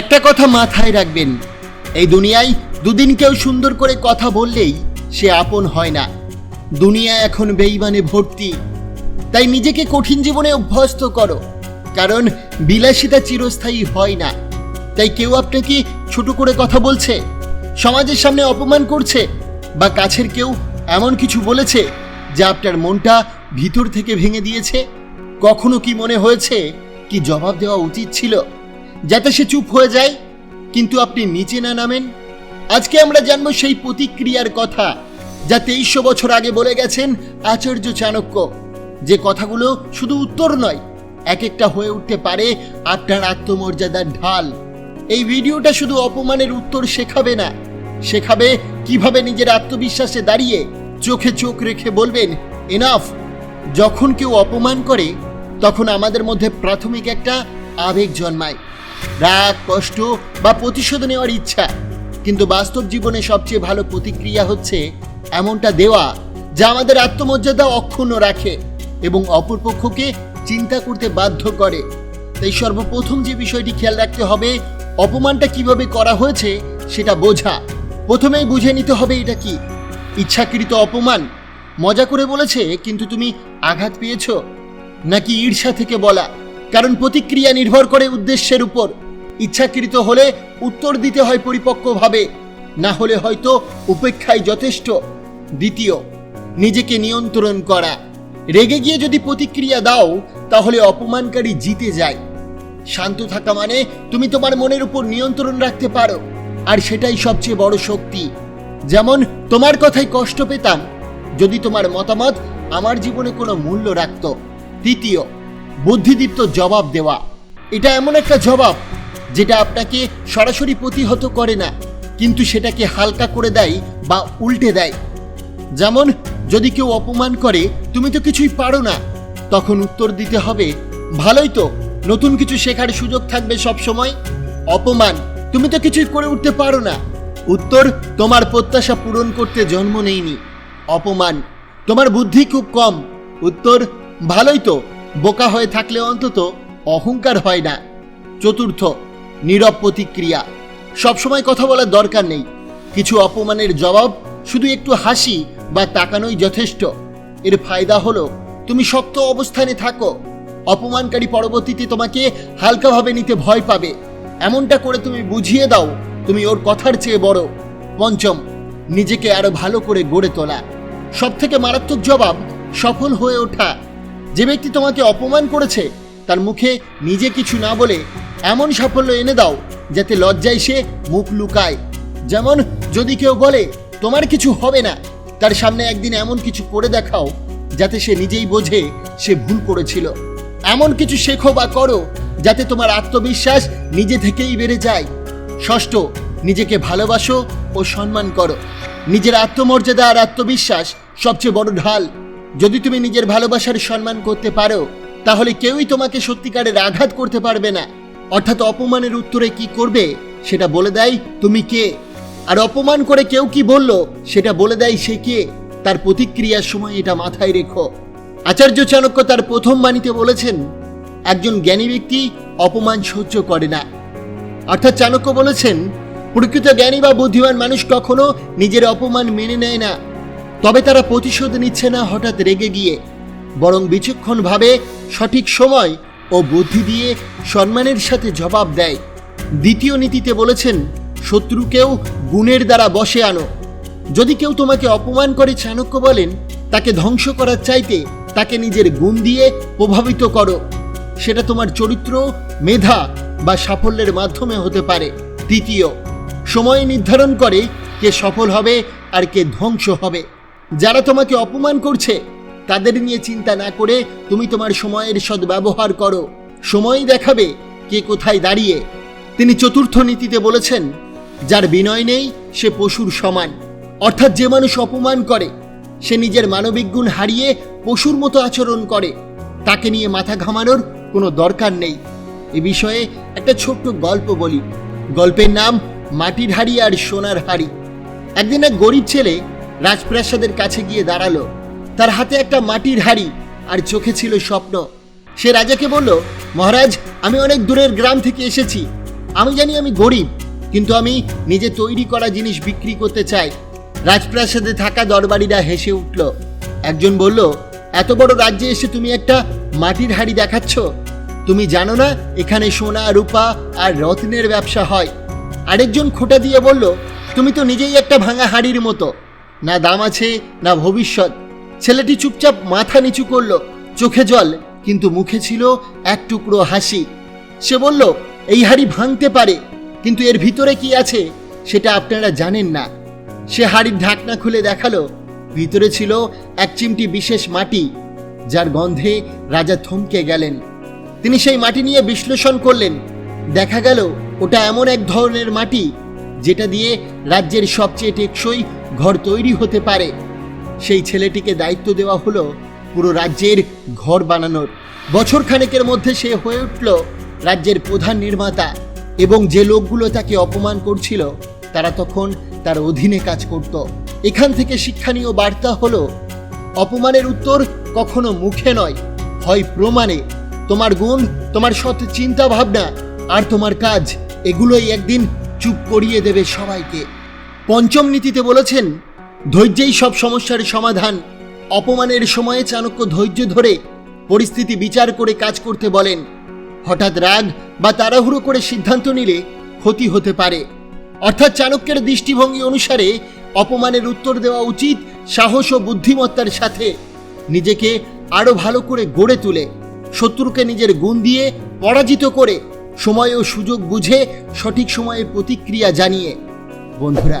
একটা কথা মাথায় রাখবেন, এই দুনিয়ায় দুদিন কেউ সুন্দর করে কথা বললেই সে আপন হয় না। দুনিয়া এখন বেইমানে ভর্তি। তাই নিজেকে কঠিন জীবনে অভ্যস্ত করো, কারণ বিলাসিতা চিরস্থায়ী হয় না। তাই কেউ আপনাকে ছোট করে কথা বলছে, সমাজের সামনে অপমান করছে, বা কাছের কেউ এমন কিছু বলেছে যা আপনার মনটা ভিতর থেকে ভেঙে দিয়েছে? কখনো কি মনে হয়েছে কি জবাব দেওয়া উচিত ছিল? যাতে সে চুপ হয়ে যায়, কিন্তু আপনি নিচে না নামেন। আজকে আমরা জানব সেই প্রতিক্রিয়ার কথা যা তেইশশো বছর আগে বলে গেছেন আচার্য চাণক্য, যে কথাগুলো শুধু উত্তর নয় এক একটা হয়ে উঠতে পারে আপনার আত্মমর্যাদার ঢাল। এই ভিডিওটা শুধু অপমানের উত্তর শেখাবে না, শেখাবে কীভাবে নিজের আত্মবিশ্বাসে দাঁড়িয়ে চোখে চোখ রেখে বলবেন এনাফ যখন কেউ অপমান করে, তখন আমাদের মধ্যে প্রাথমিক একটা আবেগ জন্মায়। রাগ, কষ্ট বা প্রতিশোধ নেওয়ার ইচ্ছা। কিন্তু বাস্তব জীবনে সবচেয়ে ভালো প্রতিক্রিয়া হচ্ছে এমনটা দেওয়া যা আমাদের আত্মমর্যাদা অক্ষুণ্ণ রাখে এবং অপরপক্ষকে চিন্তা করতে বাধ্য করে। তাই সর্বপ্রথম যে বিষয়টি খেয়াল রাখতে হবে, অপমানটা কীভাবে করা হয়েছে সেটা বোঝা। প্রথমেই বুঝে নিতে হবে এটা কি। ইচ্ছাকৃত অপমান। মজা করে বলেছে, কিন্তু তুমি আঘাত পেয়েছ? নাকি ঈর্ষা থেকে বলা? কারণ প্রতিক্রিয়া নির্ভর করে উদ্দেশ্যের উপর। ইচ্ছাকৃত হলে উত্তর দিতে হয় পরিপক্কভাবে, না হলে হয়তো উপেক্ষাই যথেষ্ট। দ্বিতীয়, নিজেকে নিয়ন্ত্রণ করা। রেগে গিয়ে যদি প্রতিক্রিয়া দাও, তাহলে অপমানকারী জিতে যায়। শান্ত থাকা মানে তুমি তোমার মনের উপর নিয়ন্ত্রণ রাখতে পারো, আর সেটাই সবচেয়ে বড় শক্তি। যেমন, তোমার কথায় কষ্ট পেতাম, যদি তোমার মতামত আমার জীবনে কোনো মূল্য রাখত। তৃতীয় বুদ্ধিদীপ্ত জবাব দেওয়া। এটা এমন একটা জবাব যেটা আপনাকে সরাসরি প্রতিহত করে না, কিন্তু সেটাকে হালকা করে দেয় বা উল্টে দেয়। যেমন, যদি কেউ অপমান করে, তুমি তো কিছুই পারো না, তখন উত্তর দিতে হবে, ভালোই তো, নতুন কিছু শেখার সুযোগ থাকবে সব সময় অপমান, তুমি তো কিছুই করে উঠতে পারো না। উত্তর, তোমার প্রত্যাশা পূরণ করতে জন্ম নেইনি। অপমান, তোমার বুদ্ধি খুব কম। উত্তর, ভালোই তো বোকা হয়ে থাকলে অন্তত অহংকার হয় না। চতুর্থ, নীরব প্রতিক্রিয়া। সবসময় কথা বলার দরকার নেই। কিছু অপমানের জবাব শুধু একটু হাসি বা তাকানোই যথেষ্ট। এর ফায়দা হলো, তুমি শক্ত অবস্থানে থাকো। অপমানকারী পরবর্তীতে তোমাকে হালকাভাবে নিতে ভয় পাবে। এমনটা করে তুমি বুঝিয়ে দাও, তুমি ওর কথার চেয়ে বড়। পঞ্চম, নিজেকে আরও ভালো করে গড়ে তোলা। সব থেকে মারাত্মক জবাব, সফল হয়ে ওঠা। যে ব্যক্তি তোমাকে অপমান করেছে, তার মুখে নিজে কিছু না বলে এমন সাফল্য এনে দাও যাতে লজ্জায় সে মুখ লুকায়। যেমন যদি কেউ বলে, তোমার কিছু হবে না। তার সামনে একদিন এমন কিছু করে দেখাও যাতে সে নিজেই বোঝে সে ভুল করেছিল। এমন কিছু শেখো বা করো যাতে তোমার আত্মবিশ্বাস নিজে থেকেই বেড়ে যায়। ষষ্ঠ, নিজেকে ভালোবাসো ও সম্মান করো। নিজের আত্মমর্যাদা আর আত্মবিশ্বাস সবচেয়ে বড় ঢাল। যদি তুমি নিজের ভালোবাসার সম্মান করতে পারো, তাহলে কেউই তোমাকে সত্যিকারের আঘাত করতে পারবে না। অর্থাৎ অপমানের উত্তরে কি করবে, সেটা বলে দেয় তুমি কে। আর অপমান করে কেউ কি বলল, সেটা বলে দেয় সে কে। তার প্রতিক্রিয়ার সময় এটা মাথায় রেখো। আচার্য চাণক্য তার প্রথম বাণীতে বলেছেন, একজন জ্ঞানী ব্যক্তি অপমান সহ্য করে না। অর্থাৎ চাণক্য বলেছেন, প্রকৃত জ্ঞানী বা বুদ্ধিমান মানুষ কখনো নিজের অপমান মেনে নেয় না। তবে তারা প্রতিশোধ নিচ্ছে না হঠাৎ রেগে গিয়ে, বরং বিচক্ষণভাবে সঠিক সময় ও বুদ্ধি দিয়ে সম্মানের সাথে জবাব দেয়। দ্বিতীয় নীতিতে বলেছেন, শত্রুকেও গুণের দ্বারা বসে আনো। যদি কেউ তোমাকে অপমান করে চাণক্য বলেন, তাকে ধ্বংস করার চাইতে তাকে নিজের গুণ দিয়ে প্রভাবিত করো। সেটা তোমার চরিত্র, মেধা বা সাফল্যের মাধ্যমে হতে পারে। তৃতীয়, সময় নির্ধারণ করে কে সফল হবে আর কে ধ্বংস হবে। যারা তোমাকে অপমান করছে, তাদের নিয়ে চিন্তা না করে তুমি তোমার সময়ের সদ্ব্যবহার করো। সময়ই দেখাবে কে কোথায় দাঁড়িয়ে। তিনি চতুর্থ নীতিতে বলেছেন, যার বিনয় নেই, সে পশুর সমান। অর্থাৎ যে মানুষ অপমান করে, সে নিজের মানবিক গুণ হারিয়ে পশুর মতো আচরণ করে। তাকে নিয়ে মাথা ঘামানোর কোনো দরকার নেই। এ বিষয়ে একটা ছোট্ট গল্প বলি। গল্পের নাম মাটির হাড়ি আর সোনার হাড়ি। একদিন এক গরিব ছেলে রাজপ্রাসাদের কাছে গিয়ে দাঁড়াল। তার হাতে একটা মাটির হাড়ি আর চোখে ছিল স্বপ্ন। সে রাজাকে বলল, মহারাজ, আমি অনেক দূরের গ্রাম থেকে এসেছি। আমি জানি আমি গরিব, কিন্তু আমি নিজে তৈরি করা জিনিস বিক্রি করতে চাই। রাজপ্রাসাদে থাকা দরবারিরা হেসে উঠল। একজন বলল, এত বড় রাজ্যে এসে তুমি একটা মাটির হাড়ি দেখাচ্ছ? তুমি জানো না, এখানে সোনা, রূপা আর রত্নের ব্যবসা হয়। আরেকজন খোটা দিয়ে বলল, তুমি তো নিজেই একটা ভাঙা হাড়ির মতো। না দাম আছে, না ভবিষ্যৎ। ছেলেটি চুপচাপ মাথা নিচু করল, চোখে জল, কিন্তু মুখে ছিল এক টুকরো হাসি। সে বলল, এই হাড়ি ভাঙতে পারে, কিন্তু এর ভিতরে কি আছে, সেটা আপনারা জানেন না। সে হাড়ির ঢাকনা খুলে দেখাল, ভিতরে ছিল এক চিমটি বিশেষ মাটি, যার গন্ধে রাজা থমকে গেলেন। তিনি সেই মাটি নিয়ে বিশ্লেষণ করলেন। দেখা গেল, ওটা এমন এক ধরনের মাটি, যেটা দিয়ে রাজ্যের সবচেয়ে টেকসই ঘর তৈরি হতে পারে। সেই ছেলেটিকে দায়িত্ব দেওয়া হলো পুরো রাজ্যের ঘর বানানোর। বছর খানেকের মধ্যে সে হয়ে উঠল রাজ্যের প্রধান নির্মাতা এবং যে লোকগুলো তাকে অপমান করছিল, তারা তখন তার অধীনে কাজ করত। এখান থেকে শিক্ষণীয় বার্তা হলো, অপমানের উত্তর কখনো মুখে নয়, হয় প্রমাণে। তোমার গুণ, তোমার সৎ চিন্তা ভাবনা আর তোমার কাজ, এগুলোই একদিন চুপ করিয়ে দেবে সবাইকে। পঞ্চম নীতিতে বলেছেন, ধৈর্যেই সব সমস্যার সমাধান। অপমানের সময়ে চাণক্য ধৈর্য ধরে পরিস্থিতি বিচার করে কাজ করতে বলেন। হঠাৎ রাগ বা তাড়াহুড়ো করে সিদ্ধান্ত নিলে ক্ষতি হতে পারে। অর্থাৎ চাণক্যের দৃষ্টিভঙ্গি অনুসারে অপমানের উত্তর দেওয়া উচিত সাহস ও বুদ্ধিমত্তার সাথে। নিজেকে আরও ভালো করে গড়ে তুলে, শত্রুকে নিজের গুণ দিয়ে পরাজিত করে সময় ও সুযোগ বুঝে সঠিক সময়ে প্রতিক্রিয়া জানিয়ে। বন্ধুরা